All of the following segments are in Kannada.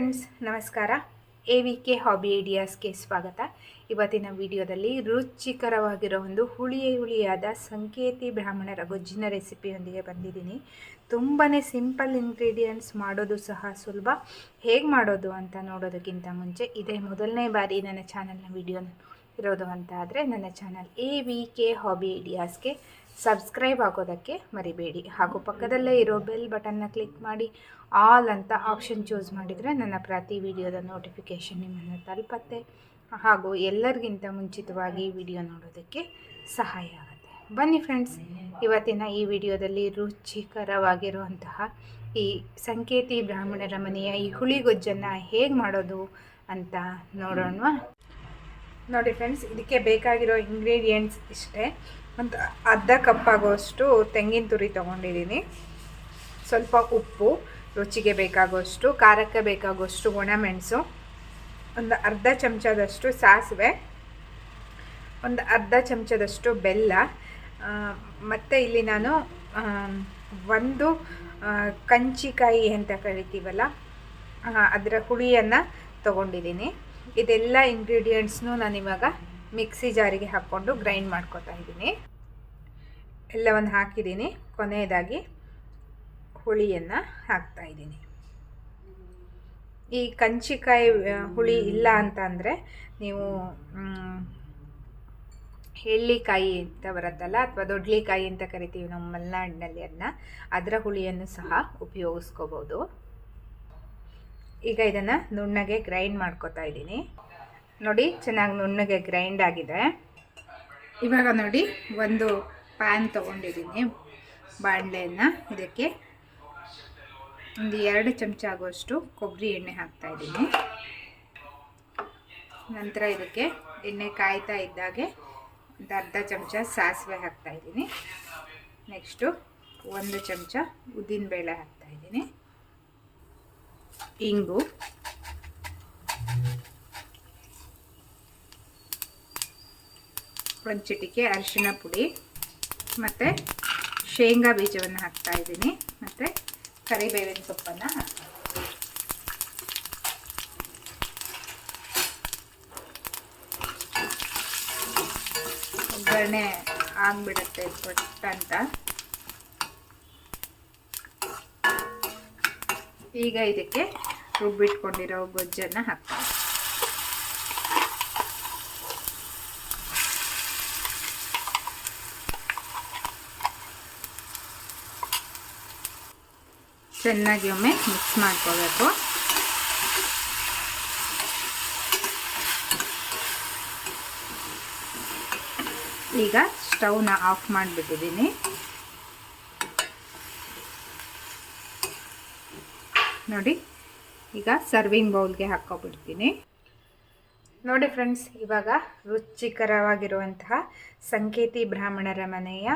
ನಮಸ್ಕಾರ. ಎ ವಿ ಕೆ ಹಾಬಿ ಐಡಿಯಾಸ್ಗೆ ಸ್ವಾಗತ. ಇವತ್ತಿನ ವಿಡಿಯೋದಲ್ಲಿ ರುಚಿಕರವಾಗಿರೋ ಒಂದು ಹುಳಿ ಹುಳಿಯಾದ ಸಂಕೇತಿ ಬ್ರಾಹ್ಮಣರ ಗೊಜ್ಜಿನ ರೆಸಿಪಿಯೊಂದಿಗೆ ಬಂದಿದ್ದೀನಿ. ತುಂಬಾ ಸಿಂಪಲ್ ಇಂಗ್ರೀಡಿಯೆಂಟ್ಸ್ ಮಾಡೋದು ಸಹ ಸುಲಭ. ಹೇಗೆ ಮಾಡೋದು ಅಂತ ನೋಡೋದಕ್ಕಿಂತ ಮುಂಚೆ ಇದೇ ಮೊದಲನೇ ಬಾರಿ ನನ್ನ ಚಾನಲ್ನ ವಿಡಿಯೋನ ಇರೋದು ಅಂತ ಆದರೆ ನನ್ನ channel A V K hobby ಐಡಿಯಾಸ್ಗೆ subscribe ಆಗೋದಕ್ಕೆ ಮರಿಬೇಡಿ. ಹಾಗೂ ಪಕ್ಕದಲ್ಲೇ ಇರೋ ಬೆಲ್ ಬಟನ್ನ ಕ್ಲಿಕ್ ಮಾಡಿ ಆಲ್ ಅಂತ ಆಪ್ಷನ್ ಚೂಸ್ ಮಾಡಿದರೆ ನನ್ನ ಪ್ರತಿ ವಿಡಿಯೋದ ನೋಟಿಫಿಕೇಷನ್ ನಿಮ್ಮನ್ನು ತಲುಪತ್ತೆ. ಹಾಗೂ ಎಲ್ಲರಿಗಿಂತ ಮುಂಚಿತವಾಗಿ ವಿಡಿಯೋ ನೋಡೋದಕ್ಕೆ ಸಹಾಯ ಆಗುತ್ತೆ. ಬನ್ನಿ ಫ್ರೆಂಡ್ಸ್ ಇವತ್ತಿನ ಈ ವಿಡಿಯೋದಲ್ಲಿ ರುಚಿಕರವಾಗಿರುವಂತಹ ಈ ಸಂಕೇತಿ ಬ್ರಾಹ್ಮಣರ ಮನೆಯ ಈ ಹುಳಿಗೊಜ್ಜನ್ನು ಹೇಗೆ ಮಾಡೋದು ಅಂತ ನೋಡೋಣ ನೋಡಿ ಫ್ರೆಂಡ್ಸ್ ಇದಕ್ಕೆ ಬೇಕಾಗಿರೋ ಇಂಗ್ರೀಡಿಯೆಂಟ್ಸ್ ಇಷ್ಟೇ. ಒಂದು ಅರ್ಧ ಕಪ್ ಆಗೋಷ್ಟು ತೆಂಗಿನ ತುರಿ ತೊಗೊಂಡಿದ್ದೀನಿ. ಸ್ವಲ್ಪ ಉಪ್ಪು, ರುಚಿಗೆ ಬೇಕಾಗುವಷ್ಟು ಖಾರಕ್ಕೆ ಬೇಕಾಗುವಷ್ಟು ಒಣಮೆಣಸು ಒಂದು ಅರ್ಧ ಚಮಚದಷ್ಟು ಸಾಸಿವೆ, ಒಂದು ಅರ್ಧ ಚಮಚದಷ್ಟು ಬೆಲ್ಲ ಮತ್ತು ಇಲ್ಲಿ ನಾನು ಒಂದು ಕಂಚಿಕಾಯಿ ಅಂತ ಕರಿತೀವಲ್ಲ ಅದರ ಹುಳಿಯನ್ನು ತೊಗೊಂಡಿದ್ದೀನಿ. ಇದೆಲ್ಲ ಇಂಗ್ರೀಡಿಯೆಂಟ್ಸ್ನು ನಾನು ಇವಾಗ ಮಿಕ್ಸಿ ಜಾರಿಗೆ ಹಾಕ್ಕೊಂಡು ಗ್ರೈಂಡ್ ಮಾಡ್ಕೊತಾ ಇದ್ದೀನಿ. ಎಲ್ಲವನ್ನು ಹಾಕಿದ್ದೀನಿ. ಕೊನೆಯದಾಗಿ ಹುಳಿಯನ್ನು ಹಾಕ್ತಾ ಇದ್ದೀನಿ. ಈ ಕಂಚಿಕಾಯಿ ಹುಳಿ ಇಲ್ಲ ಅಂತ ಅಂದರೆ ನೀವು ಎಳ್ಳಿಕಾಯಿ ಅಂತ ಬರುತ್ತಲ್ಲ ಅಥವಾ ದೊಡ್ಲಿಕಾಯಿ ಅಂತ ಕರಿತೀವಿ ನಮ್ಮ ಮಲೆನಾಡಿನಲ್ಲಿ ಅದನ್ನ ಅದರ ಹುಳಿಯನ್ನು ಸಹ ಉಪಯೋಗಿಸ್ಕೋಬೋದು. ಈಗ ಇದನ್ನು ನುಣ್ಣಗೆ ಗ್ರೈಂಡ್ ಮಾಡ್ಕೋತಾ ಇದ್ದೀನಿ. ನೋಡಿ, ಚೆನ್ನಾಗಿ ನುಣ್ಣಗೆ ಗ್ರೈಂಡ್ ಆಗಿದೆ. ಇವಾಗ ನೋಡಿ, ಒಂದು ಪ್ಯಾನ್ ತೊಗೊಂಡಿದ್ದೀನಿ ಬಾಣಲೆಯನ್ನು ಇದಕ್ಕೆ ಒಂದು ಎರಡು ಚಮಚ ಆಗುವಷ್ಟು ಕೊಬ್ಬರಿ ಎಣ್ಣೆ ಹಾಕ್ತಾ ಇದ್ದೀನಿ. ನಂತರ ಇದಕ್ಕೆ ಎಣ್ಣೆ ಕಾಯ್ತಾ ಇದ್ದಾಗೆ ಒಂದು ಅರ್ಧ ಚಮಚ ಸಾಸಿವೆ ಹಾಕ್ತಾಯಿದ್ದೀನಿ ನೆಕ್ಸ್ಟು ಒಂದು ಚಮಚ ಉದ್ದಿನಬೇಳೆ ಹಾಕ್ತಾಯಿದ್ದೀನಿ ಇಂಗು. ಒಂದು ಚಿಟಿಕೆ ಅರಿಶಿಣ ಪುಡಿ. ಮತ್ತು ಶೇಂಗಾ ಬೀಜವನ್ನು ಹಾಕ್ತಾ ಇದ್ದೀನಿ. ಮತ್ತು ಕರಿಬೇವಿನ ಸೊಪ್ಪನ್ನು ಹಾಕ್ತೀನಿ ಒಗ್ಗರಣೆ ಆಗಿಬಿಡುತ್ತೆ ಅಂತ ಈಗ ಇದಕ್ಕೆ ರುಬ್ಬಿಟ್ಕೊಂಡಿರೋ ಗೊಜ್ಜನ್ನ ಹಾಕ್ತೀನಿ. ಚೆನ್ನಾಗಿ ಒಮ್ಮೆ ಮಿಕ್ಸ್ ಮಾಡ್ಕೋಬೇಕು. ಈಗ ಸ್ಟವ್ನ ಆಫ್ ಮಾಡಿಬಿಟ್ಟಿದ್ದೀನಿ. ನೋಡಿ. ಈಗ ಸರ್ವಿಂಗ್ ಬೌಲ್ಗೆ ಹಾಕ್ಕೊಬಿಡ್ತೀನಿ. ನೋಡಿ ಫ್ರೆಂಡ್ಸ್ ಇವಾಗ ರುಚಿಕರವಾಗಿರುವಂತಹ ಸಂಕೇತಿ ಬ್ರಾಹ್ಮಣರ ಮನೆಯ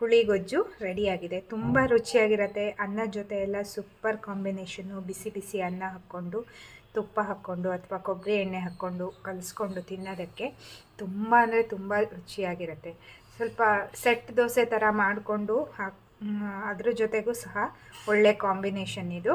ಹುಳಿಗೊಜ್ಜು ರೆಡಿಯಾಗಿದೆ. ತುಂಬ ರುಚಿಯಾಗಿರುತ್ತೆ. ಅನ್ನ ಜೊತೆ ಎಲ್ಲ ಸೂಪರ್ ಕಾಂಬಿನೇಷನ್ನು ಬಿಸಿ ಬಿಸಿ ಅನ್ನ ಹಾಕ್ಕೊಂಡು, ತುಪ್ಪ ಹಾಕ್ಕೊಂಡು ಅಥವಾ ಕೊಬ್ಬರಿ ಎಣ್ಣೆ ಹಾಕ್ಕೊಂಡು ಕಲಿಸ್ಕೊಂಡು ತಿನ್ನೋದಕ್ಕೆ ತುಂಬ ಅಂದರೆ ತುಂಬ ರುಚಿಯಾಗಿರುತ್ತೆ. ಸ್ವಲ್ಪ ಸೆಟ್ ದೋಸೆ ಥರ ಮಾಡಿಕೊಂಡು ಹಾಕ್ ಅದ್ರ ಜೊತೆಗೂ ಸಹ ಒಳ್ಳೆ ಕಾಂಬಿನೇಷನ್ ಇದು.